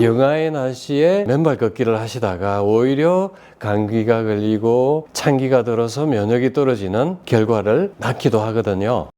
영하의 날씨에 맨발 걷기를 하시다가 오히려 감기가 걸리고 찬기가 들어서 면역이 떨어지는 결과를 낳기도 하거든요.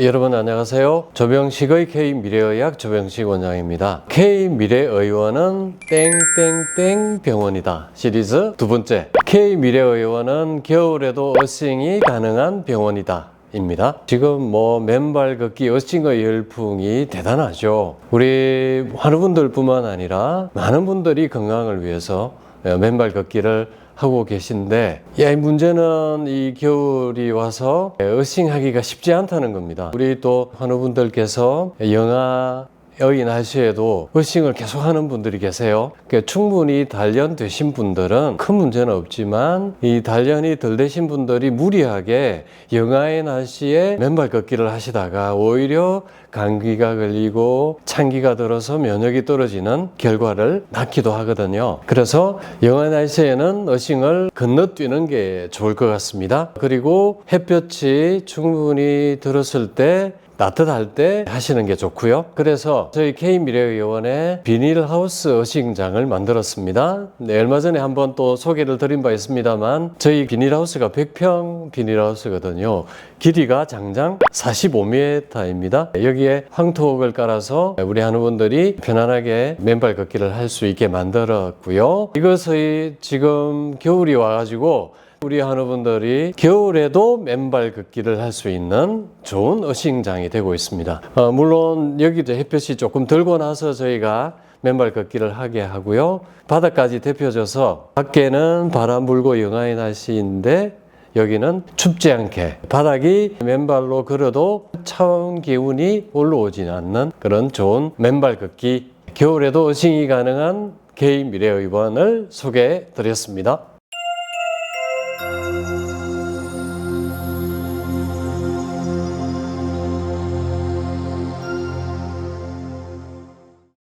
여러분 안녕하세요. 조병식의 K 미래의학 조병식 원장입니다. K 미래의원은 땡땡땡 병원이다 시리즈 두 번째. K 미래의원은 겨울에도 어싱이 가능한 병원이다. 입니다. 지금 뭐 맨발 걷기 어싱의 열풍이 대단하죠. 우리 환우분들뿐만 아니라 많은 분들이 건강을 위해서 맨발 걷기를 하고 계신데 야, 이 문제는 이 겨울이 와서 어싱하기가 쉽지 않다는 겁니다. 우리 또 환우분들께서 영하 여기 날씨에도 어싱을 계속 하는 분들이 계세요. 그러니까 충분히 단련되신 분들은 큰 문제는 없지만 이 단련이 덜 되신 분들이 무리하게 영하의 날씨에 맨발 걷기를 하시다가 오히려 감기가 걸리고 찬기가 들어서 면역이 떨어지는 결과를 낳기도 하거든요. 그래서 영하 날씨에는 어싱을 건너뛰는 게 좋을 것 같습니다. 그리고 햇볕이 충분히 들었을 때 따뜻할 때 하시는 게 좋고요. 그래서 저희 K미래의원에 비닐하우스 어싱장을 만들었습니다. 네, 얼마 전에 한번 또 소개를 드린 바 있습니다만 저희 비닐하우스가 100평 비닐하우스거든요. 길이가 장장 45m입니다. 여기에 황토옥을 깔아서 우리 한우분들이 편안하게 맨발 걷기를 할 수 있게 만들었고요. 이것의 지금 겨울이 와가지고 우리 한우분들이 겨울에도 맨발 걷기를 할 수 있는 좋은 어싱장이 되고 있습니다. 어, 물론 여기도 햇볕이 조금 들고 나서 저희가 맨발 걷기를 하게 하고요. 바닥까지 데펴져서 밖에는 바람 불고 영하의 날씨인데 여기는 춥지 않게 바닥이 맨발로 걸어도 차원 기운이 올라오지 않는 그런 좋은 맨발 걷기 겨울에도 어싱이 가능한 개인 미래의원을 소개해 드렸습니다.